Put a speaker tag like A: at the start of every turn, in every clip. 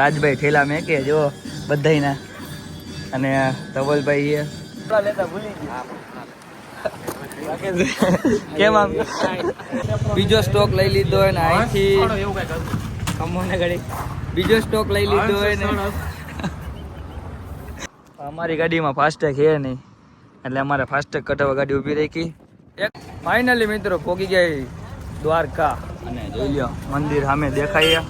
A: રાજભાઈ ઠેલા મેકે, જો બધાયના. અને ધવલભાઈ લેતા ગયા કેમ આમ? બીજો સ્ટોક લઈ લીધો હોય ને અહીંથી. અમોને ઘડી બીજો સ્ટોક લઈ લીધો ને. અમારી ગાડીમાં ફાસ્ટેગ છે નહીં. એટલે અમારે ફાસ્ટેગ કટાવવા ગાડી ઊભી રાખી. એક ફાઇનલી મિત્રો પોગી ગઈ દ્વારકા. અને જોઈ લો મંદિર સામે દેખાય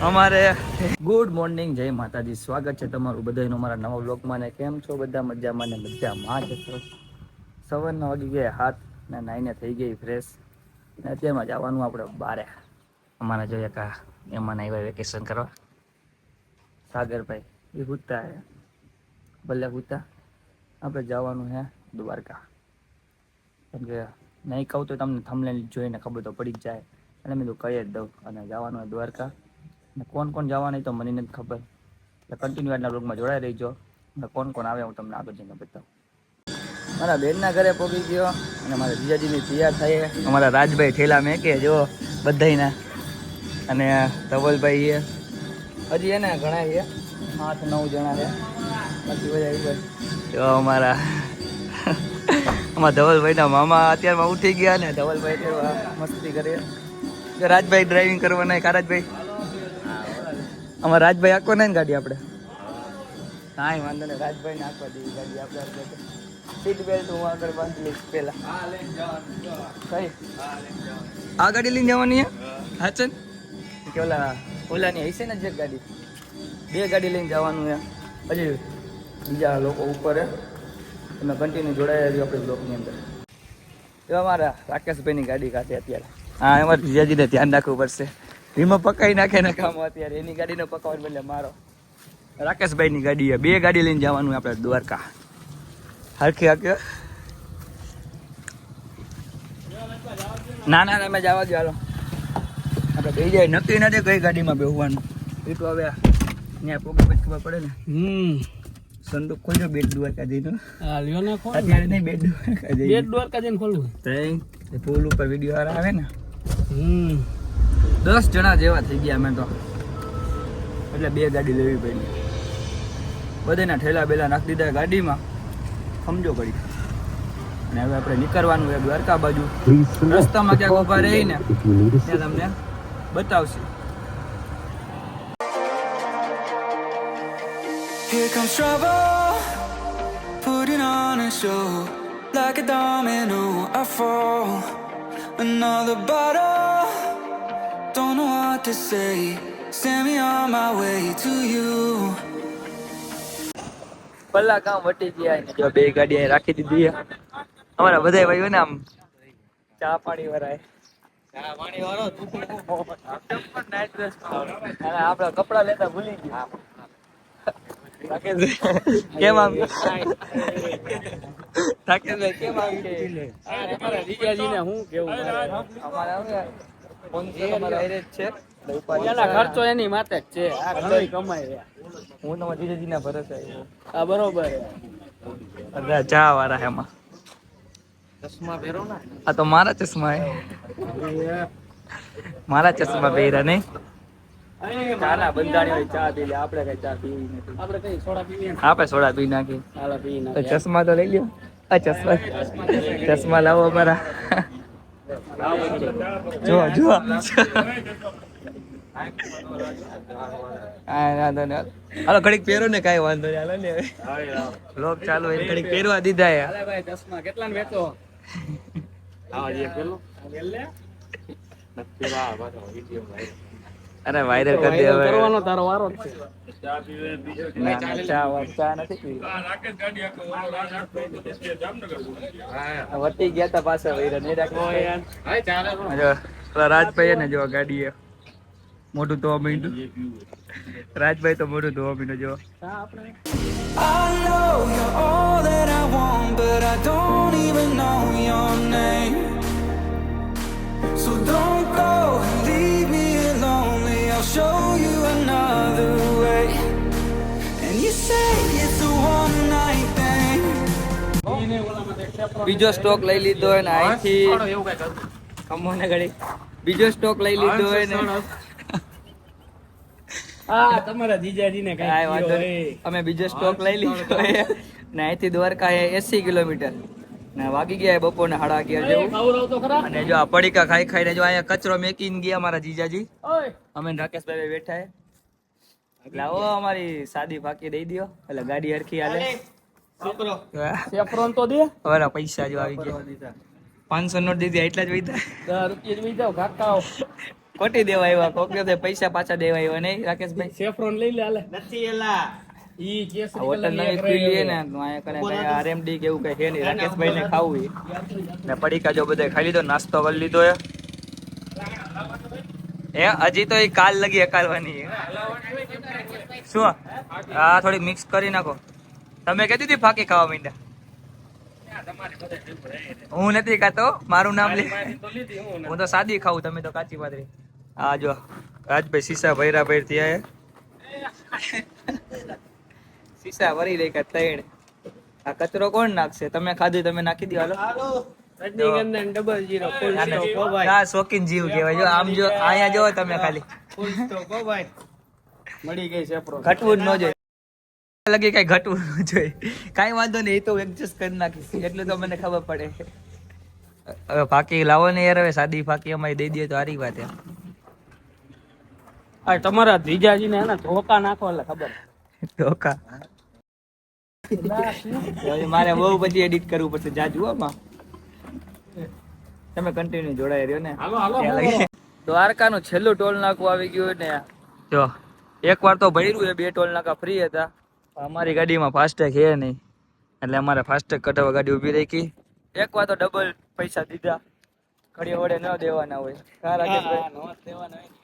A: અમારે ગુડ મોર્નિંગ, જય માતાજી. સ્વાગત છે તમારું બધાનું અમારા નવા બ્લોગમાં ને કેમ છો બધા? મજામાં ને મજામાં જ છો? સવારના વાગી ગયા, હાથ ને નાઈને થઈ ગઈ ફ્રેશ ને અત્યારમાં જવાનું આપણે બારે. અમારા જોઈએ કા એમાં આવ્યા વેકેશન કરવા. સાગરભાઈ, એ ગુતા હે. ભલે ગુતા આપણે જવાનું હે દ્વારકા. કેમ કે નહીં કહું તો તમને થમલેન જોઈને ખબર તો પડી જ જાય. એટલે મેં તો કહી જ દઉં અને જવાનું દ્વારકા. ને કોણ કોણ જવાની તો મને નથી ખબર. એટલે કન્ટિન્યુ આજના બ્લોગમાં જોડાઈ રહીજો. અને કોણ કોણ આવે હું તમને આગળ જઈને બતાવું. મારા બેનના ઘરે પહોંચી ગયો અને મારા જીજાજીની તૈયાર થાય અમારા રાજભાઈ ઠેલા મેકે જો બધાયના. અને ધવલભાઈ એ હજી એને ઘણા છે. આઠ, નવ જણા છે. બાકી બધા આવી જો અમારા અમારા ધવલભાઈના મામા અત્યારમાં ઉઠી ગયા ને ધવલભાઈ મસ્તી કરે. રાજભાઈ ડ્રાઇવિંગ કરવાના કા રાજભાઈ? અમારા રાજભાઈ આખો ને ગાડી આપણે કાંઈ વાંધો નહીં રાજભાઈ ને આખવા ગાડી આપણે સીટ બેલ્ટ હું આગળ બાંધી લઈશ પેલા કઈ? આ ગાડી લઈને જવાની હાચે હાચન કે ઓલા, ઓલાની હશે ને જે ગાડી? બે ગાડી લઈને જવાનું છે હજી બીજા લોકો ઉપર તમે કન્ટિન્યુ જોડાયા રહ્યો આપણે બ્લોકની અંદર. એવા મારા રાકેશભાઈની ગાડી કાઢે અત્યારે. હા, એમાં જીજાજીને ધ્યાન રાખવું પડશે. વીમો પકાઈ નાખે ને કામ અત્યારે. એની ગાડીને પકાવવાનું બદલે મારો. રાકેશભાઈની ગાડી બે ગાડી લઈને જવાનું આપણે દ્વારકા. હરખી હરખી ના ના ના મેં જવા દો હાલો. આપણે બે જાય નક્કી નથી કઈ ગાડીમાં બેહવાનું. એ તો હવે ત્યાં પોગે પછી ખબર પડે ને.
B: હમ.
A: સંદૂક ખોલજો બેટ દ્વારકા જઈને.
B: આ લ્યો ને ખોલ.
A: અત્યારે નહીં બેટ દ્વારકા
B: બેટ
A: જઈને
B: દ્વારકા જઈને ખોલવું.
A: તઈ પુલ ઉપર વીડિયો આવે ને.
B: હમ.
A: દસ જણા જેવા થઈ ગયા અમે તો. એટલે બે ગાડી લેવી પડી. બધાના ઠેલા બેલા નાખી દીધા ગાડીમાં. સમજો પડી અને હવે આપણે નીકળવાનું છે દ્વારકા બાજુ. રસ્તામાં ક્યાંક ઊભા રહીને ત્યાં તમને બતાવશે.
C: Here comes trouble, putting on a show. Like a domino. I fall, another bottle. Don't to say. Send me on my way to you.
A: પલ્લા કામ વટી ગયા ને જો બે ગાડી અહીં રાખી દીધી. અમારા બધા ભાઈઓ ને આમ ચા પાણી વરાય. ચા પાણી વાળો આપડા કપડા લેતા ભૂલી ગયા. કેમ આમ? રાકેશભાઈ કેમ આમ? કે
B: તમારા જીજાજીને હું કેવું?
A: અમારે ફોન છે.
B: ખર્ચો એની માથે જ છે. આ ઘણી કમાય
A: હું તમારા જીજાજીના ભરોસે આવ્યો.
B: આ બરોબર
A: અરે ચા વાળા એમાં. આ તો મારા ચશ્મા હે મારા ચશ્મા પહેર્યા નહીં. ચા ના ચા પી લે. આપડે કઈ ચા પીવી નથી.
B: આપણે સોડા પીવીએ ને?
A: આપણે સોડા પી નાખી. ચશ્મા તો લઈ લ્યો. આ ચશ્મા ચશ્મા લાવો અમારા. જો જો હાલો ઘડીક પહેરો ને કાંઈ વાંધો નહીં. હાલો ને લોક ચાલુ હોય ઘડીક પહેરવા દીધા યાર
B: હાલે ભાઈ ચશ્મા કેટલાને વેચો? આ વેલ લે.
A: અરે વાયરલ કરી દે હવે.
B: કરવાનો તારો વારો જ છે.
A: ના, ના, ચા વા- ચા નથી પીવી. આ વટી ગયા તા પાછા વૈરા નહીં રાખ્યું. જો, પેલા રાજભાઈ ને જો ગાડી મોટું ધોવા માંડ્યું રાજભાઈ તો મોટું ધોવા માંડ્યું જો.
C: So don't go and leave me. I'll show you another way. And you say it's a one night thing.
A: બીજો સ્ટોક લઈ લીધો અહીંથી ઘડી બીજો સ્ટોક લઈ લીધો હોય ને
B: હા તમારા જીજાજીને કઈ
A: વાંધો અમે બીજો સ્ટોક લઈ લીધો છે ને અહીંથી દ્વારકા એ એસી કિલોમીટર. ને વાગી ગયા બપોરને સાડા અગિયાર જેવું. અને જો આ પડીકા ખાઈ ખાઈને જો અહીંયા કચરો મેકીને ગયા મારા જીજાજી. અમે રાકેશભાઈ બેઠા એટલે આવો અમારી સાદી ફાકી દઈ દ્યો. એટલે ગાડી હરખી હાલે.
B: તો દે.
A: હવે પૈસા જો આવી ગયા. પાંચસો નોટ દીધી એટલા જ
B: વીધા. રૂપિયા જ જાવ કાકાઓ
A: ખોટી દેવા એવા કોક પૈસા પાછા દેવા એવા નહીં રાકેશભાઈ?
B: સેફ્રોન લઈ લે હાલે. નથી એલા.
A: હે પડીકા જો બધા ખાઈ લીધો નાસ્તો કરી લીધો હે એ હજી તો એ કાલ લગી અકાલવાની શું? આ થોડી મિક્સ કરી નાખો. તમે કહેતી હતી ફાકી ખાવા માંડ્યા હું નથી ખાતો મારું નામ લે.
B: હું
A: હું તો સાદી ખાઉં તમે તો કાચી પાતરી આ જો રાજભાઈ સીસા ભૈરા ભૈર થયા સીસા ભરી રહી ત્રણ. આ કચરો કોણ નાખશે? તમે ખાધું તમે નાખી દો હાલો.
B: ભાઈ
A: શોખીન જીવ કહેવાય. જો આમ જો અહીંયા જો તમે ખાલી.
B: ભાઈ મળી ગઈ
A: ઘટવું ન જોઈએ. લગી કઈ ઘટવું ન જોઈએ. કાંઈ વાંધો નહીં એ તો એડજસ્ટ કરી નાખીશ. એટલું તો મને ખબર પડે. હવે ફાકી લાવો ને યાર હવે સાદી ફાકી અમારી દઈ દઈએ તો સારી વાત એમ.
B: આ તમારા જીજાજીને હે ને ધોકા નાખો એટલે ખબર.
A: ધોકા. મારે બહુ પછી એડિટ કરવું પડશે. જાજુ આમાં તમે કન્ટિન્યુ જોડાઈ રહ્યો ને.
B: હાલો હાલો
A: દ્વારકાનું છેલ્લું ટોલ નાકું આવી ગયું ને. જો એક વાર તો ભર્યું એ બે ટોલ નાકા ફ્રી હતા. અમારી ગાડીમાં ફાસ્ટેગ છે નહીં. એટલે અમારે ફાસ્ટેગ કટાવવા ગાડી ઊભી રાખી. એક વાર તો ડબલ પૈસા દીધા. ઘડી વડે ન દેવાના હોય. હા રાકેશભાઈ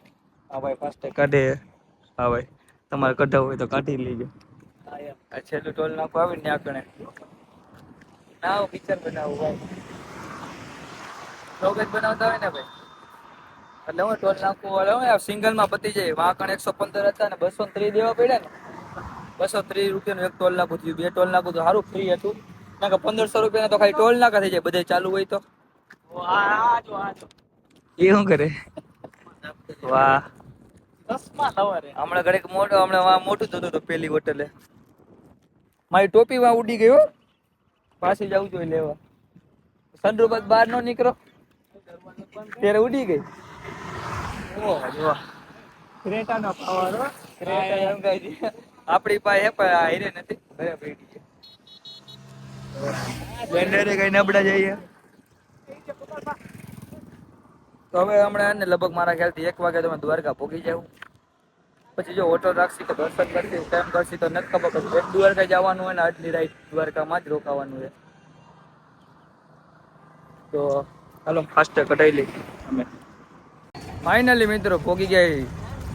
A: હા ભાઈ ફાસ્ટેગ કાઢે. હા ભાઈ તમારે કઢાવવું હોય તો કાઢી લેજો. આ છેલ્લું ટોલ નાખો આવીને ને કણે ના પિક્ચર બનાવું ભાઈ. બનાવતા હોય ને ભાઈ. એટલે હું ટોલ નાખવું વાળો હોય સિંગલમાં પતી જાય. વાંકણ એકસો પંદર હતા ને બસો ત્રીસ દેવા પડ્યા ને. બસો ત્રીસ રૂપિયાનું એક ટોલ નાખું થયું બે ટોલ નાખું તો સારું ફ્રી હતું. ના કે પંદરસો રૂપિયાના તો ખાલી ટોલ નાખા થઈ જાય બધે ચાલુ હોય તો. એ શું કરે? વાહ. હમણાં ઘડીક મોટો હમણાં મોટું થતું હતું પેલી હોટલે. મારી ટોપી વા ઉડી ગયો પાછી જવું જોઈએ લેવા. સનરૂપ બહાર નો નીકળો. ત્યારે ઉડી ગઈ. આપડી પાસે હીરે નથી. ઘરે પડી છે નબળા જઈએ. તો હવે હમણાં ને લગભગ મારા ખ્યાલથી એક વાગે તમે દ્વારકા પહોંચી જાવ પછી જો હોટલ રાખશી તો દર્શન કરશી ટાઈમ કરશી, તો નથી ખબર પડશે એક દ્વારકા જવાનું હોય ને આટલી રાઈટ દ્વારકામાં જ રોકાવાનું છે તો ચાલો ફાસ્ટ કઢાઈ લઈ અમે. ફાઇનલી મિત્રો પહોંચી ગયા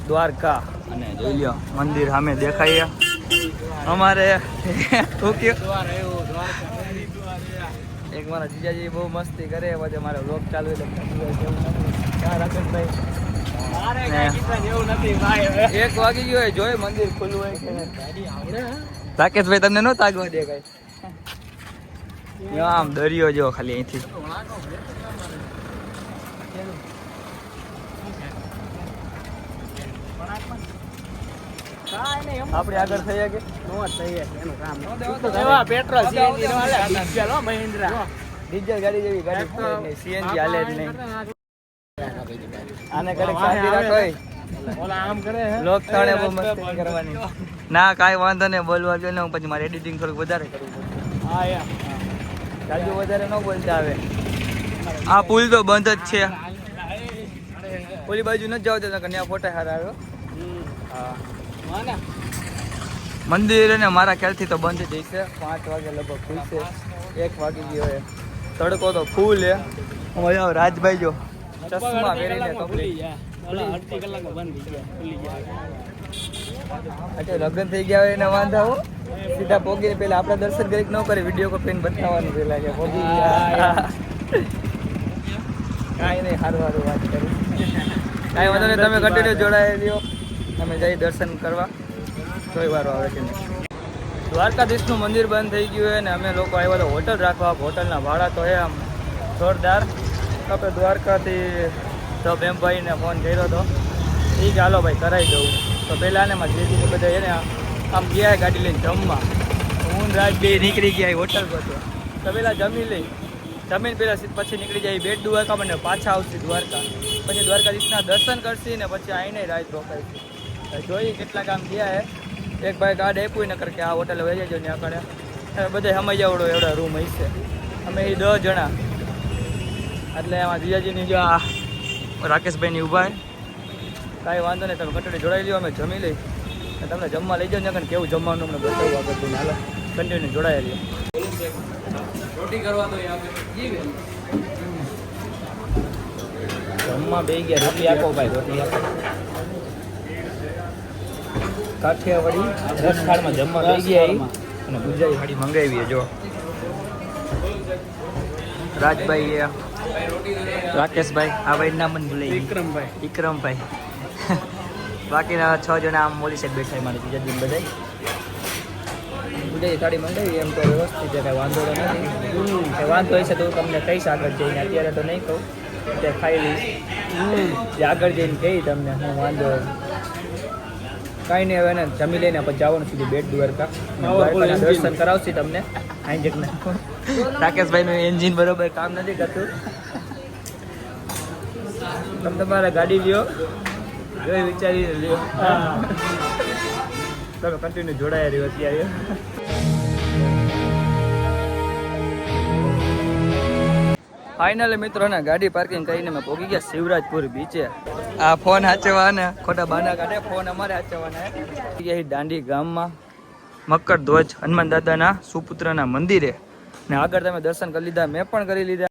A: દ્વારકા. અને જોઈ લ્યો, મંદિર સામે દેખાય અમારે એક મારા જીજાજી બહુ મસ્તી કરે, પછી મારે વ્લોગ ચાલુ એટલે એક વાગી ગયો જોઈ મંદિર ખુલ્લું હોય કે રાકેશભાઈ તમને નો તાગવા દે કઈ? આમ દરિયો જો ખાલી અહીંથી. આપણે આગળ થઈ કે?
B: એવા પેટ્રોલ સીએનજી નો હાલે. ડીઝલ મહિન્દ્રા
A: ડીઝલ ગાડી જેવી ગાડી સીએનજી હાલે જ નહીં. આને કરે શાંતિ રાખો
B: ઓલા આમ કરે હે.
A: લોક તાણે બહુ મસ્તી કરવાની. ના કાંઈ વાંધો નહીં બોલવા જો ને પછી મારે એડિટિંગ થોડુંક વધારે કરવું
B: હા યા
A: જાજુ વધારે ન બોલતા આવે. આ પુલ તો બંધ જ છે. ઓલી બાજુ ન જાવ તો ત્યાં ફોટા સારા આવ્યો? હા. મંદિર ને મારા ખ્યાલથી તો બંધ જ છે પાંચ વાગે લગભગ ખુલશે. એક વાગી ગયો એ. તડકો તો ફૂલ હે રાજભાઈ જો. ચશ્મા પહેરીને કપડી
B: અડધી કલાકમાં બંધ થઈ ગયા ખુલી ગયા.
A: અચ્છા લગ્ન થઈ ગયા હોય એના વાંધા હો? સીધા પોગી પેલા આપણે દર્શન કરી ન કરી? વીડિયો કરીને બતાવવાનું પેલા કે પોગી કાંઈ નહીં સારું સારું વાત કરી. કાંઈ વાંધો નહીં તમે કન્ટિન્યુ જોડાઈ લ્યો તમે જઈ દર્શન કરવા. કોઈ વાર આવે છે નહીં. દ્વારકાધીશનું મંદિર બંધ થઈ ગયું હોય ને અમે લોકો આવ્યા તો હોટલ રાખવા. હોટલના ભાડા તો હે આમ જોરદાર. આપણે દ્વારકાથી તો બેમભાઈને ફોન કર્યો હતો એ ચાલો ભાઈ, કરાવી દઉં. તો પહેલાં ને મારે જેથી બધા એને આમ ગયા ગાડી લઈને જમવા. હું રાત બે નીકળી ગયા હોટલ પર તો પહેલાં જમી લઈ. જમીન પહેલાં પછી નીકળી જાય બેટ દ્વારકા મને પાછા આવશે દ્વારકા. પછી દ્વારકાધીશના દર્શન કરશી ને પછી આવીને રાત રોકાઈશું જોઈએ કેટલા કામ ગયા હે. એક ભાઈ ગાડ આપ્યું ને કર કે આ હોટલ વહી જજો ત્યાં આગળ બધે સમય જાવડો એવડા રૂમ હશે. અમે એ દસ જણા. એટલે એમાં જીજાજીની જો આ રાકેશભાઈની ઊભા કાંઈ વાંધો નહીં તમે કટડી જોડાઈ લ્યો અમે જમી લઈ. તમને જમવા લઈ જાઓ ને કેવું જમવાનું અમને બતાવું આગળ તું હાલો કન્ટિન્યુ જોડાઈ લઈએ
B: રોટી કરવા તો
A: જમવા બે ગયા રોટી આપો ભાઈ રોટી આપો. કાઠિયાવાડી રસખાડમાં જમવા લઈ ગયા અને ગુજરાતી થાળી મંગાવી જો. રાજભાઈ એ રાકેશભાઈ આ ભાઈ નામ મને ભૂલાઈ
B: વિક્રમભાઈ.
A: વિક્રમભાઈ. બાકીના છ જણા આમ મોલી સાહેબ બેઠા મારે બીજા દિન બધા બધા થાળી મંડાવી એમ તો વ્યવસ્થિત છે કાંઈ વાંધો તો નથી. વાંધો હશે તો હું તમને કહીશ આગળ જઈને અત્યારે તો નહીં કહું. તે ખાઈ લઈશ જે આગળ જઈને કહી તમને હું વાંધો કાંઈ નહીં હવે ને જમી લઈને પછી જવાનું સીધું બેટ દ્વારકા. દર્શન કરાવશે તમને. રાકેશભાઈ રાકેશભાઈનું એન્જિન બરોબર કામ નથી કરતું. તમે તમારા ગાડી લ્યો. જોઈ વિચારીને લ્યો. તમે કન્ટિન્યુ જોડાયા રહ્યો અત્યારે. ફાઇનલી મિત્રો ને ગાડી પાર્કિંગ કરીને મેં પહોંચી ગયા શિવરાજપુર બીચે આ ફોન હાચવા ને ખોટા બાના કાઢે ફોન અમારે હાચવાના. દાંડી ગામમાં મકર ધ્વજ હનુમાન દાદાના સુપુત્રના મંદિરે. ને આગળ તમે દર્શન કરી લીધા મેં પણ કરી લીધા.